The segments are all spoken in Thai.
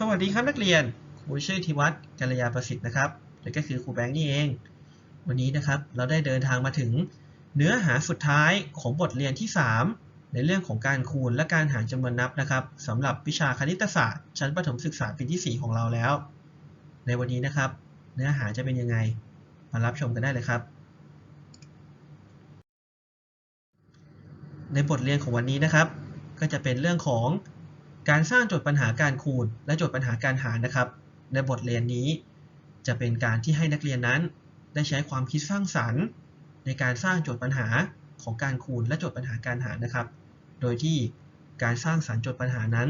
สวัสดีครับนักเรียนครูชื่อธิวัฒน์กัลยาประสิทธิ์นะครับและก็คือครูแบงค์นี่เอง วันนี้นะครับเราได้เดินทางมาถึง เนื้อหาสุดท้ายของบทเรียนที่ 3 ในเรื่องของการคูณและการหารจำนวนนับนะครับสำหรับวิชาคณิตศาสตร์ ชั้นประถมศึกษาปีที่ 4 ของเราแล้ว ในวันนี้นะครับ เนื้อหาจะเป็นยังไง มารับชมกันได้เลยครับ ในบทเรียนของวันนี้นะครับ ก็จะเป็นเรื่องของ การสร้างโจทย์ปัญหาการคูณ และโจทย์ปัญหาการหารนะครับ ในบทเรียนนี้ จะเป็นการที่ให้นักเรียนนั้น ได้ใช้ความคิดสร้างสรรค์ ในการสร้างโจทย์ปัญหาของการคูณ และโจทย์ปัญหาการหารนะครับ โดยที่การสร้างสรรค์โจทย์ปัญหานั้น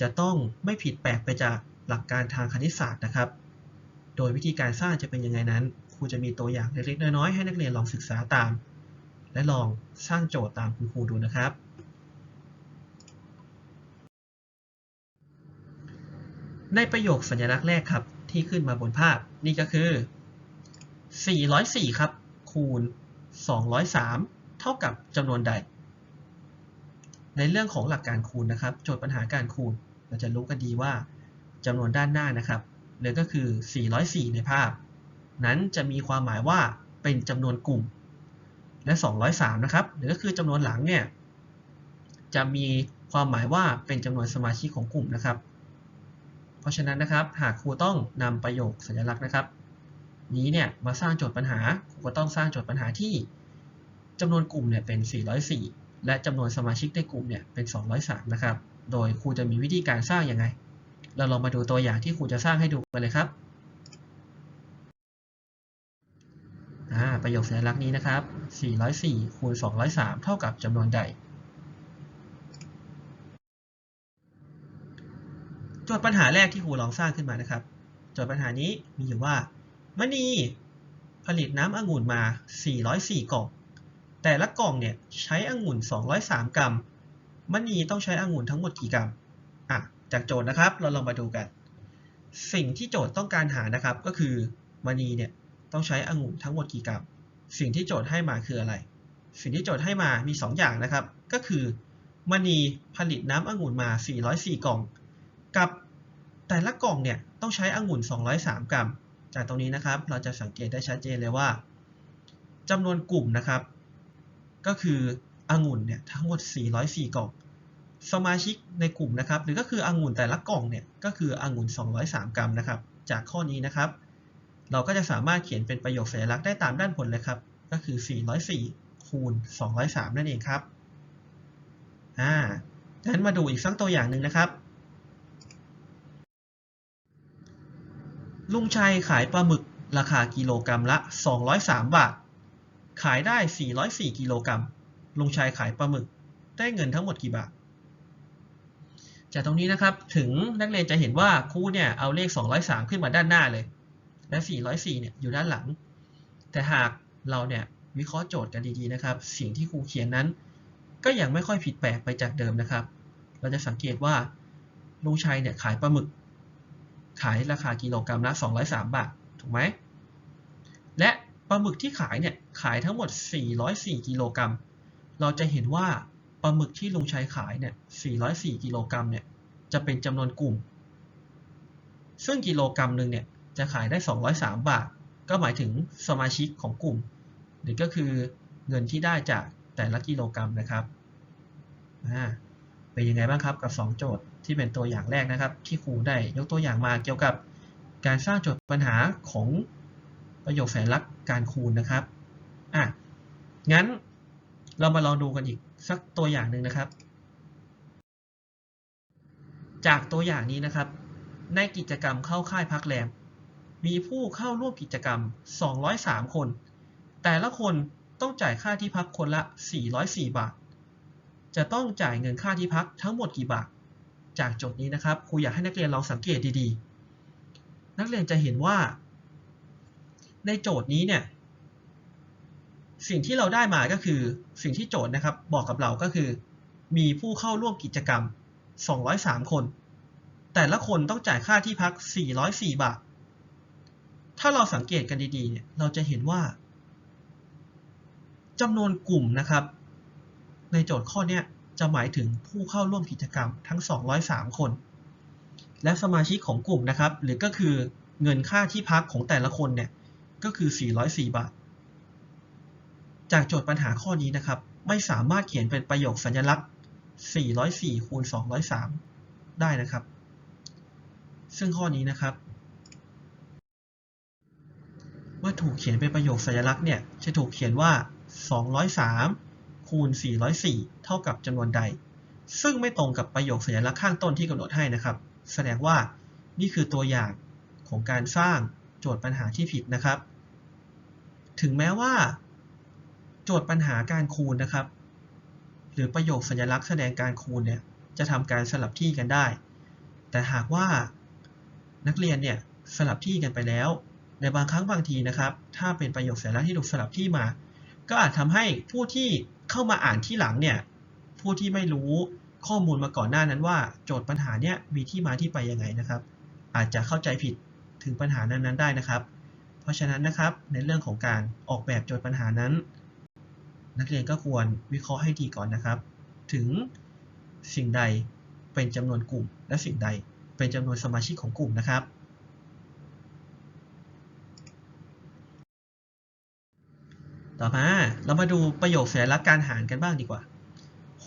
จะต้องไม่ผิดแปลกไปจากหลักการทางคณิตศาสตร์นะครับ โดยวิธีการสร้างจะเป็นยังไงนั้น ครูจะมีตัวอย่างเล็กๆน้อยๆให้นักเรียนลองศึกษาตาม และลองสร้างโจทย์ตามคุณครูดูนะครับ ในประโยคสัญลักษณ์แรกครับที่ขึ้นมาบนภาพนี่ก็คือ 404 ครับ คูณ 203 เท่ากับจำนวนใด ในเรื่องของหลักการคูณนะครับ โจทย์ปัญหาการคูณ เราจะรู้กันดีว่าจำนวนด้านหน้านะครับหรือก็คือ 404 ในภาพ นั้นจะมีความหมายว่าเป็นจำนวนกลุ่ม และ 203 นะครับหรือก็คือจำนวนหลังเนี่ยจะมีความหมายว่าเป็นจำนวนสมาชิกของกลุ่มนะครับ ราะฉะนั้นนะครับหากครูต้องนำประโยคสัญลักษณ์นะครับ นี้เนี่ยมาสร้างโจทย์ปัญหาครูก็ต้องสร้างโจทย์ปัญหาที่จำนวนกลุ่มเนี่ยเป็น 404 และจำนวนสมาชิกในกลุ่มเนี่ยเป็น 203 นะครับ โดยครูจะมีวิธีการสร้างยังไง เราลองมาดูตัวอย่างที่ครูจะสร้างให้ดูกันเลยครับประโยคสัญลักษณ์นี้นะครับ 404 คูณ 203 เท่ากับจำนวนใด โจทย์ปัญหาแรกที่ครูลองสร้างขึ้นมานะครับ โจทย์ปัญหานี้มีอยู่ว่ามณีผลิตน้ำองุ่นมา 404 กล่อง แต่ละกล่องเนี่ยใช้องุ่น 203 กรัมมณีต้องใช้องุ่นทั้งหมดกี่กรัมอะจากโจทย์นะครับ เราลองมาดูกัน สิ่งที่โจทย์ต้องการหานะครับก็คือมณีเนี่ยต้องใช้องุ่นทั้งหมดกี่กรัม สิ่งที่โจทย์ให้มาคืออะไร สิ่งที่โจทย์ให้มามี 2 อย่างนะครับ ก็คือมณีผลิตน้ำองุ่นมา 404 กล่อง กับแต่ละกล่องเนี่ยต้องใช้องุ่น 203 กรัม จากตรงนี้นะครับ เราจะสังเกตได้ชัดเจนเลยว่าจำนวนกลุ่มนะครับ ก็คือองุ่นเนี่ยทั้งหมด 404 กล่อง สมาชิกในกลุ่มนะครับ หรือก็คือองุ่นแต่ละกล่องเนี่ยก็คือองุ่น 203 กรัมนะครับ จากข้อนี้นะครับ เราก็จะสามารถเขียนเป็นประโยคสัญลักษณ์ได้ตามด้านบนเลยครับ ก็คือ 404 คูณ 203 นั่นเองครับ อ่าดังนั้นมาดูอีกสักตัวอย่างหนึ่งนะครับ ลุงชัยขายปลาหมึกราคากิโลกรรัมละ 203 บาท ขายได้ 404 กิโลกรัม ลุงชัยขายปลาหมึก ได้เงินทั้งหมดกี่บาท จากตรงนี้นะครับ ถึงนักเรียนจะเห็นว่าครูเนี่ยเอาเลข 203 ขึ้นมาด้านหน้าเลย และ 404 เนี่ยอยู่ด้านหลัง แต่หากเราเนี่ยวิเคราะห์โจทย์กันดีๆนะครับ สิ่งที่ครูเขียนนั้น ก็ยังไม่ค่อยผิดแปลกไปจากเดิมนะครับ เราจะสังเกตว่าลุงชัยเนี่ยขายปลาหมึก ขายราคากิโลกรรัมละ 203 บาท ถูกไหม และปลาหมึกที่ขายเนี่ย ขายทั้งหมด 404 กิโลกรัม เราจะเห็นว่าปลาหมึกที่ลุงชัยขายเนี่ย 404 กิโลกรัมเนี่ย จะเป็นจำนวนกลุ่ม ซึ่งกิโลกรัมหนึ่งเนี่ย จะขายได้ 203 บาท ก็หมายถึงสมาชิกของกลุ่ม หรือก็คือเงินที่ได้จากแต่ละกิโลกรัมนะครับ เป็นยังไงบ้างครับกับ 2 โจทย์ ที่เป็นตัวอย่างแรกนะครับ ที่ครูได้ยกตัวอย่างมาเกี่ยวกับการสร้างโจทย์ปัญหาของประโยคสัญลักษณ์การคูณนะครับอะงั้นเรามาลองดูกันอีกสักตัวอย่างหนึ่งนะครับ จากตัวอย่างนี้นะครับ ในกิจกรรมเข้าค่ายพักแรม มีผู้เข้าร่วมกิจกรรม 203 คน แต่ละคนต้องจ่ายค่าที่พักคนละ 404 บาท จะต้องจ่ายเงินค่าที่พักทั้งหมดกี่บาท จากโจทย์นี้นะครับครูอยากให้นักเรียนลองสังเกตดีๆ นักเรียนจะเห็นว่า ในโจทย์นี้เนี่ยสิ่งที่เราได้มาก็คือสิ่งที่โจทย์นะครับบอกกับเราก็คือ มีผู้เข้าร่วมกิจกรรม 203 คน แต่ละคนต้องจ่ายค่าที่พัก 404 บาท ถ้าเราสังเกตกันดีๆเนี่ยเราจะเห็นว่าจำนวนกลุ่มนะครับ ในโจทย์ข้อนี้ จะหมายถึงผู้เข้าร่วมกิจกรรมทั้ง 203 คน และสมาชิกของกลุ่มนะครับ หรือก็คือเงินค่าที่พักของแต่ละคนเนี่ยก็คือ 404 บาท จากโจทย์ปัญหาข้อนี้นะครับ ไม่สามารถเขียนเป็นประโยคสัญลักษณ์ 404 คูณ 203 ได้นะครับ ซึ่งข้อนี้นะครับ เมื่อถูกเขียนเป็นประโยคสัญลักษณ์เนี่ย จะถูกเขียนว่า 203 คูณ 404 เท่ากับจำนวนใด ซึ่งไม่ตรงกับประโยคสัญลักษณ์ข้างต้นที่กำหนดให้นะครับ แสดงว่านี่คือตัวอย่างของการสร้างโจทย์ปัญหาที่ผิดนะครับ ถึงแม้ว่า โจทย์ปัญหาการคูณนะครับ หรือประโยคสัญลักษณ์แสดงการคูณเนี่ยจะทำการสลับที่กันได้ แต่หากว่านักเรียนเนี่ยสลับที่กันไปแล้ว ในบางครั้งบางทีนะครับ ถ้าเป็นประโยคสัญลักษณ์ที่ถูกสลับที่มา ก็อาจทำให้ผู้ที่เข้ามาอ่านที่หลังเนี่ยผู้ที่ไม่รู้ข้อมูลมาก่อนหน้านั้นว่า โจทย์ปัญหาเนี่ยมีที่มาที่ไปยังไงนะครับ อาจจะเข้าใจผิดถึงปัญหานั้นๆได้นะครับ เพราะฉะนั้นนะครับในเรื่องของการออกแบบโจทย์ปัญหานั้น นักเรียนก็ควรวิเคราะห์ให้ดีก่อนนะครับ ถึงสิ่งใดเป็นจำนวนกลุ่ม และสิ่งใดเป็นจำนวนสมาชิกของกลุ่มนะครับ ต่อมา เรามาดูประโยคสัญลักษณ์การหารกันบ้างดีกว่า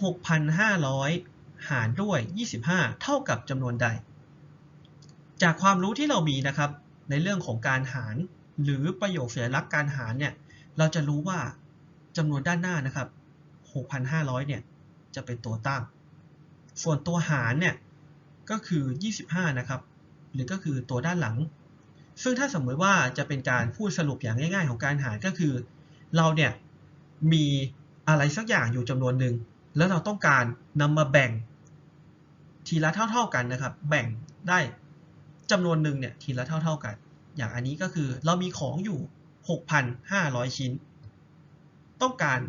6,500 หารด้วย 25 เท่ากับจำนวนใด จากความรู้ที่เรามีนะครับ ในเรื่องของการหาร หรือประโยคสัญลักษณ์การหารเนี่ย เราจะรู้ว่าจำนวนด้านหน้านะครับ 6,500 เนี่ย จะเป็นตัวตั้ง ส่วนตัวหารเนี่ย ก็คือ 25 นะครับ หรือก็คือตัวด้านหลัง ซึ่งถ้าสมมติว่าจะเป็นการพูดสรุปอย่างง่าย ๆ ของการหารก็คือ เราเนี่ยมีอะไรสักอย่างอยู่จำนวนหนึ่งแล้วเราต้องการนำมาแบ่งทีละเท่า ๆกันนะครับ แบ่งได้จำนวนหนึ่งเนี่ยทีละเท่า ๆกัน อย่างอันนี้ก็คือเรามีของอยู่ 6,500 ชิ้น ต้องการ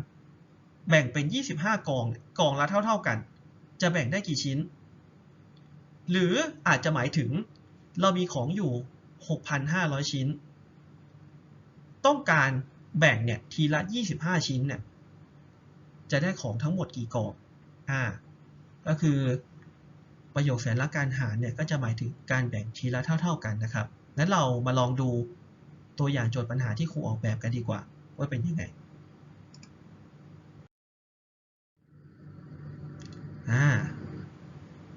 แบ่งเป็น 25 กองกองละเท่า ๆกัน จะแบ่งได้กี่ชิ้น หรืออาจจะหมายถึงเรามีของอยู่ 6,500 ชิ้น ต้องการ แบ่งเนี่ยทีละ 25 ชิ้นเนี่ยจะได้ของทั้งหมดกี่กองอ่าก็คือประโยคสัญลักษณ์การหารเนี่ยก็จะหมายถึงการแบ่งทีละเท่า ๆกันนะครับงั้นเรามาลองดูตัวอย่างโจทย์ปัญหาที่ครูออกแบบกันดีกว่า ว่าเป็นยังไงอ่า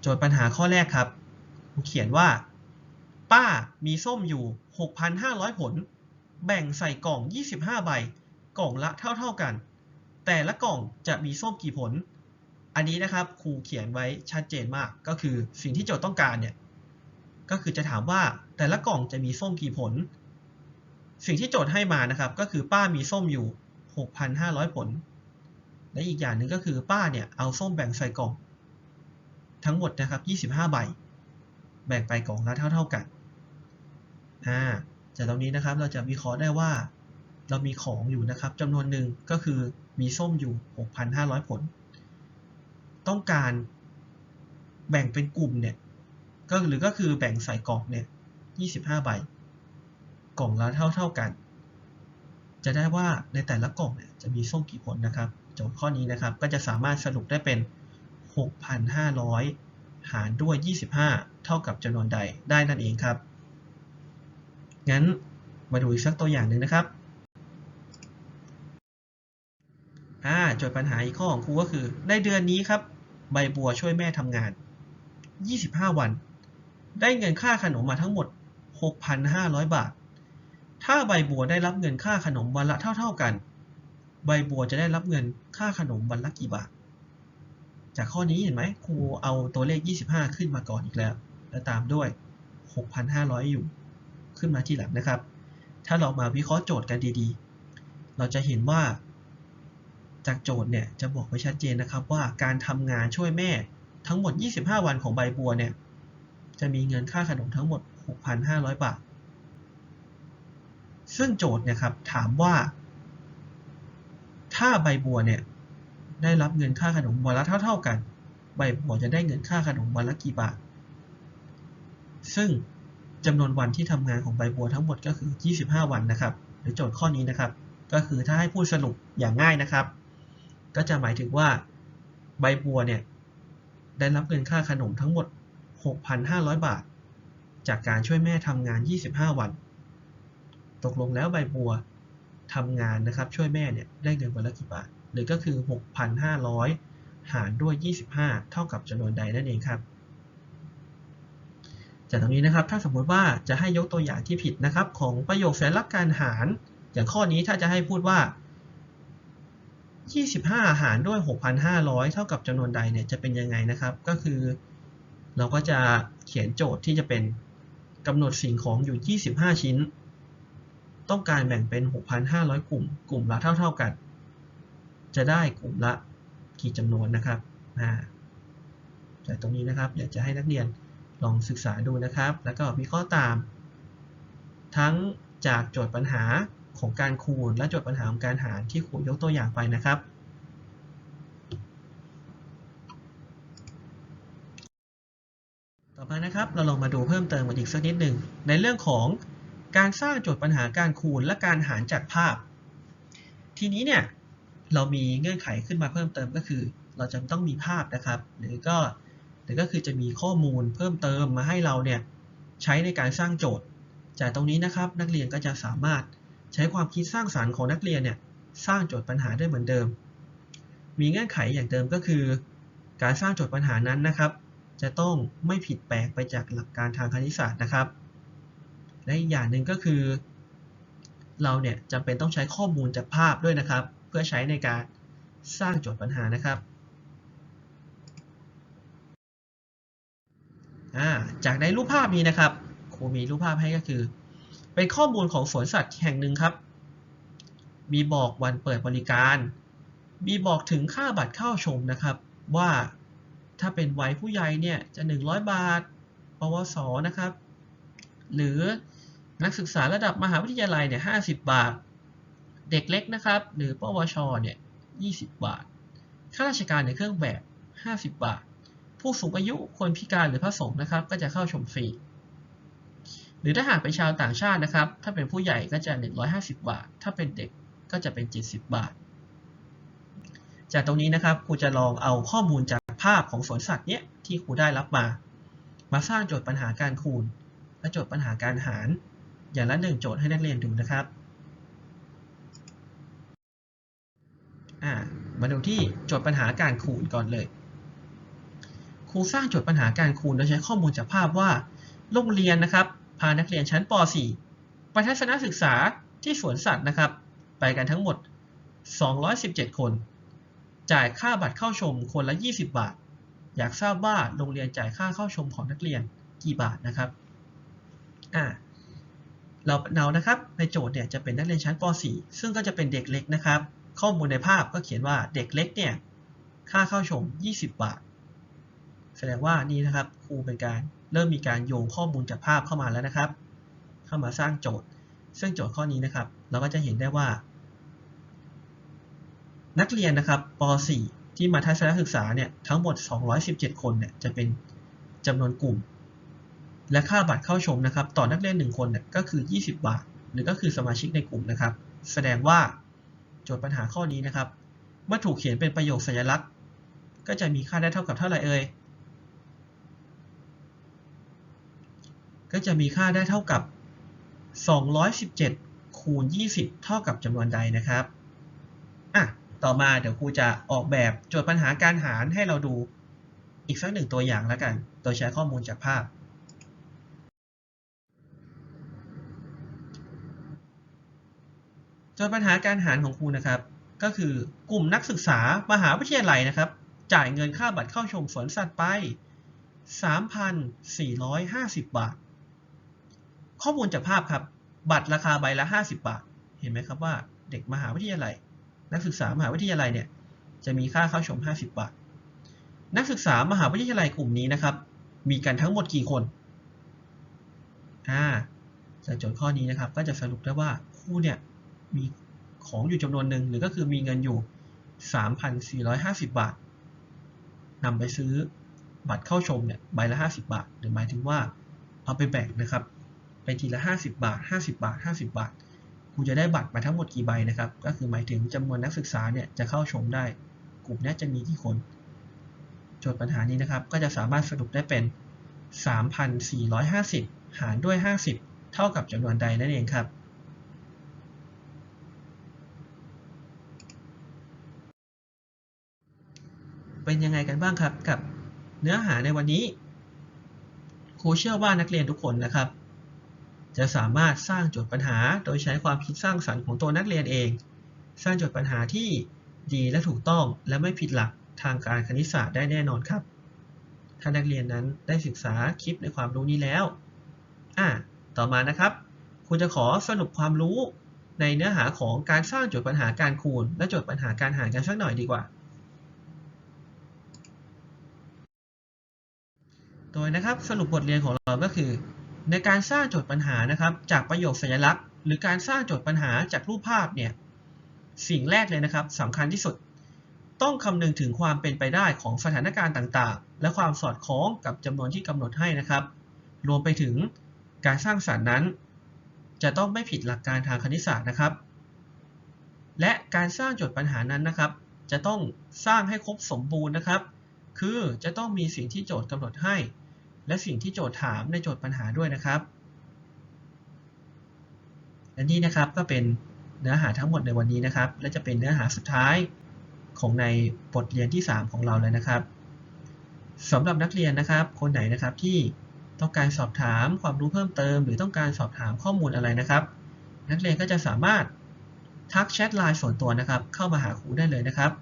โจทย์ปัญหาข้อแรกครับเขียนว่า ป้ามีส้มอยู่ 6,500 ผล แบ่งใส่กล่อง 25 ใบ กล่องละเท่าๆกัน แต่ละกล่องจะมีส้มกี่ผล อันนี้นะครับครูเขียนไว้ชัดเจนมาก ก็คือสิ่งที่โจทย์ต้องการเนี่ยก็คือจะถามว่าแต่ละกล่องจะมีส้มกี่ผล สิ่งที่โจทย์ให้มานะครับ ก็คือป้ามีส้มอยู่ 6,500 ผล และอีกอย่างหนึ่งก็คือป้าเนี่ยเอาส้มแบ่งใส่กล่อง ทั้งหมดนะครับ 25 ใบ แบ่งไปกล่องละเท่า ๆกันอ่า จากตรงนี้นะครับเราจะวิเคราะห์ได้ว่า เรามีของอยู่นะครับจำนวนหนึ่งก็คือมีส้มอยู่ 6,500 ผล ต้องการแบ่งเป็นกลุ่มเนี่ยก็หรือก็คือแบ่งใส่กล่องเนี่ย25 ใบ กล่องละเท่าเท่ากัน จะได้ว่าในแต่ละกล่องเนี่ยจะมีส้มกี่ผลนะครับ โจทย์ข้อนี้นะครับก็จะสามารถสรุปได้เป็น 6,500 หารด้วย 25 เท่ากับจำนวนใดได้นั่นเองครับ งั้นมาดูอีกสักตัวอย่างหนึ่งนะครับอ่าโจทย์ปัญหาอีกข้อของครูก็คือ ในเดือนนี้ครับ ใบบัวช่วยแม่ทำงาน 25 วัน ได้เงินค่าขนมมาทั้งหมด 6,500 บาท ถ้าใบบัวได้รับเงินค่าขนมวันละเท่า ๆกัน ใบบัวจะได้รับเงินค่าขนมวันละกี่บาท จากข้อนี้เห็นไหมครูเอาตัวเลข 25 ขึ้นมาก่อนอีกแล้ว แล้วตามด้วย 6,500 อยู่ ขึ้นมาที่หลังนะครับ ถ้าเรามาวิเคราะห์โจทย์กันดีๆ เราจะเห็นว่า จากโจทย์เนี่ยจะบอกไว้ชัดเจนนะครับว่าการทำงานช่วยแม่ทั้งหมด 25 วันของใบบัวเนี่ยจะมีเงินค่าขนมทั้งหมด 6,500 บาท ซึ่งโจทย์เนี่ยครับถามว่า ถ้าใบบัวเนี่ยได้รับเงินค่าขนมวันละเท่า ๆกัน ใบบัวจะได้เงินค่าขนมวันละกี่บาท ซึ่ง จำนวนวันที่ทำงานของใบบัวทั้งหมดก็คือ 25 วันนะครับ หรือโจทย์ข้อนี้นะครับ ก็คือถ้าให้พูดสรุปอย่างง่ายนะครับ ก็จะหมายถึงว่าใบบัวเนี่ยได้รับเงินค่าขนมทั้งหมด 6,500 บาท จากการช่วยแม่ทำงาน 25 วัน ตกลงแล้วใบบัวทำงานนะครับ ช่วยแม่เนี่ยได้เงินวันละกี่บาท หรือก็คือ 6,500 หารด้วย 25 เท่ากับจำนวนใดนั่นเองครับ จากตรงนี้นะครับ ถ้าสมมติว่าจะให้ยกตัวอย่างที่ผิดนะครับ ของประโยคสัญลักการหาร อย่างข้อนี้ถ้าจะให้พูดว่า 25 หารด้วย 6,500 เท่ากับจำนวนใดเนี่ยจะเป็นยังไงนะครับ ก็คือ เราก็จะเขียนโจทย์ที่จะเป็นกำหนดสิ่งของอยู่ 25 ชิ้น ต้องการแบ่งเป็น 6,500 กลุ่ม กลุ่มละเท่า ๆกัน จะได้กลุ่มละกี่จำนวนนะครับอ่าจากตรงนี้นะครับอยากจะให้นักเรียน ลองศึกษาดูนะครับ แล้วก็วิเคราะห์ตาม ทั้งจากโจทย์ปัญหาของการคูณ และโจทย์ปัญหาของการหารที่ครูยกตัวอย่างไปนะครับต่อมานะครับเราลองมาดูเพิ่มเติมกันอีกสักนิดหนึ่งในเรื่องของการสร้างโจทย์ปัญหาการคูณและการหารจากภาพ ทีนี้เนี่ยเรามีเงื่อนไขขึ้นมาเพิ่มเติมก็คือ เราจะต้องมีภาพนะครับ หรือก็ หรือก็คือจะมีข้อมูลเพิ่มเติมมาให้เราเนี่ยใช้ในการสร้างโจทย์ จากตรงนี้นะครับนักเรียนก็จะสามารถใช้ความคิดสร้างสารรค์ของนักเรียนเนี่ยสร้างโจทย์ปัญหาได้เหมือนเดิม มีเงื่อนไขอย่างเดิมก็คือ การสร้างโจทย์ปัญหานั้นนะครับ จะต้องไม่ผิดแปลกไปจากหลักการทางคณิตศาสตร์นะครับ และอีกอย่างหนึ่งก็คือ เราเนี่ยจำเป็นต้องใช้ข้อมูลจากภาพด้วยนะครับ เพื่อใช้ในการสร้างโจทย์ปัญหานะครับ จากในรูปภาพนี้นะครับครูมีรูปภาพให้ก็คือ เป็นข้อมูลของสวนสัตว์แห่งหนึ่งครับ มีบอกวันเปิดบริการ มีบอกถึงค่าบัตรเข้าชมนะครับ ว่าถ้าเป็นวัยผู้ใหญ่เนี่ยจะ 100 บาท ปวส นะครับ หรือนักศึกษาระดับมหาวิทยาลัยเนี่ย50 บาท เด็กเล็กนะครับ หรือปวช เนี่ย 20 บาท ข้าราชการในเครื่องแบบ 50 บาท ผู้สูงอายุคนพิการหรือพระสงฆ์นะครับ ก็จะเข้าชมฟรี หรือถ้าหากเป็นชาวต่างชาตินะครับ ถ้าเป็นผู้ใหญ่ก็จะ 150 บาท ถ้าเป็นเด็กก็จะเป็น 70 บาท จากตรงนี้นะครับครูจะลองเอาข้อมูลจากภาพของสวนสัตว์เนี้ยที่ครูได้รับมา มาสร้างโจทย์ปัญหาการคูณ และโจทย์ปัญหาการหาร อย่างละหนึ่งโจทย์ให้นักเรียนดูนะครับมาดูที่โจทย์ปัญหาการคูณก่อนเลย รูสร้างโจทย์ปัญหาการคูณโดยใช้ข้อมูลจากภาพว่า โรงเรียนนะครับพานักเรียนชั้นป .4 ไปทัศนศึกษาที่สวนสัตว์นะครับ ไปกันทั้งหมด 217 คน จ่ายค่าบัตรเข้าชมคนละ 20 บาท อยากทราบว่าโรงเรียนจ่ายค่าเข้าชมของนักเรียนกี่บาทนะครับอ่าเราเรานะครับในโจทย์เนี่ยจะเป็นนักเรียนชั้นป .4 ซึ่งก็จะเป็นเด็กเล็กนะครับ ข้อมูลในภาพก็เขียนว่าเด็กเล็กเนี่ยค่าเข้าชม 20 บาท แสดงว่านี่นะครับครูเป็นการเริ่มมีการโยงข้อมูลจากภาพเข้ามาแล้วนะครับ เข้ามาสร้างโจทย์ ซึ่งโจทย์ข้อนี้นะครับ เราก็จะเห็นได้ว่า นักเรียนนะครับป .4 ที่มาทัศนศึกษาเนี่ยทั้งหมด 217 คนเนี่ยจะเป็นจำนวนกลุ่ม และค่าบัตรเข้าชมนะครับ ต่อนักเรียน 1 คนเนี่ยก็คือ 20 บาท หรือก็คือสมาชิกในกลุ่มนะครับ แสดงว่าโจทย์ปัญหาข้อนี้นะครับ เมื่อถูกเขียนเป็นประโยคสัญลักษณ์ ก็จะมีค่าได้เท่ากับเท่าไหร่เอ่ย จะมีค่าได้เท่ากับ 217 คูณ 20 เท่ากับจำนวนใดนะครับอะต่อมาเดี๋ยวครูจะออกแบบโจทย์ปัญหาการหารให้เราดูอีกสักหนึ่งตัวอย่างแล้วกัน โดยใช้ข้อมูลจากภาพ โจทย์ปัญหาการหารของครูนะครับ ก็คือกลุ่มนักศึกษามหาวิทยาลัยนะครับ จ่ายเงินค่าบัตรเข้าชมสวนสัตว์ไป 3,450 บาท ข้อมูลจากภาพครับ บัตรราคาใบละ 50 บาท เห็นไหมครับว่าเด็กมหาวิทยาลัย นักศึกษามหาวิทยาลัยเนี่ยจะมีค่าเข้าชม 50 บาท นักศึกษามหาวิทยาลัยกลุ่มนี้นะครับ มีกันทั้งหมดกี่คนอ่าจากโจทย์ข้อนี้นะครับ ก็จะสรุปได้ว่าครูเนี่ยมีของอยู่จำนวนหนึ่งหรือก็คือมีเงินอยู่ 3,450 บาทนำไปซื้อบัตรเข้าชมเนี่ยใบละ 50 บาทหรือหมายถึงว่าเอาไปแบ่งนะครับ เป็นทีละ 50 บาท 50 บาท 50 บาทครูจะได้บัตรมาทั้งหมดกี่ใบนะครับ ก็คือหมายถึงจำนวนนักศึกษาเนี่ยจะเข้าชมได้ กลุ่มนี้จะมีกี่คน โจทย์ปัญหานี้นะครับ ก็จะสามารถสรุปได้เป็น 3,450 หารด้วย 50 เท่ากับจำนวนใดนั่นเองครับเป็นยังไงกันบ้างครับกับเนื้อหาในวันนี้ ครูเชื่อว่านักเรียนทุกคนนะครับ จะสามารถสร้างโจทย์ปัญหาโดยใช้ความคิดสร้างสรรค์ของตัวนักเรียนเอง สร้างโจทย์ปัญหาที่ดีและถูกต้องและไม่ผิดหลักทางการคณิตศาสตร์ได้แน่นอนครับ ถ้านักเรียนนั้นได้ศึกษาคลิปในความรู้นี้แล้วอ่าต่อมานะครับครูจะขอสรุปความรู้ในเนื้อหาของการสร้างโจทย์ปัญหาการคูณ และโจทย์ปัญหาการหารกันสักหน่อยดีกว่า โดยนะครับสรุปบทเรียนของเราก็คือ ในการสร้างโจทย์ปัญหานะครับ จากประโยคสัญลักษณ์ หรือการสร้างโจทย์ปัญหาจากรูปภาพเนี่ยสิ่งแรกเลยนะครับสำคัญที่สุด ต้องคำนึงถึงความเป็นไปได้ของสถานการณ์ต่างๆ และความสอดคล้องกับจำนวนที่กำหนดให้นะครับ รวมไปถึงการสร้างสรรค์นั้น จะต้องไม่ผิดหลักการทางคณิตศาสตร์นะครับ และการสร้างโจทย์ปัญหานั้นนะครับ จะต้องสร้างให้ครบสมบูรณ์นะครับ คือจะต้องมีสิ่งที่โจทย์กำหนดให้ และสิ่งที่โจทย์ถามในโจทย์ปัญหาด้วยนะครับ และนี่นะครับก็เป็นเนื้อหาทั้งหมดในวันนี้นะครับ และจะเป็นเนื้อหาสุดท้ายของในบทเรียนที่ 3 ของเราเลยนะครับสำหรับนักเรียนนะครับ คนไหนนะครับที่ต้องการสอบถามความรู้เพิ่มเติม หรือต้องการสอบถามข้อมูลอะไรนะครับ นักเรียนก็จะสามารถทักแชทไลน์ส่วนตัวนะครับ เข้ามาหาครูได้เลยนะครับ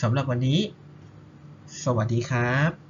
สำหรับวันนี้ สวัสดีครับ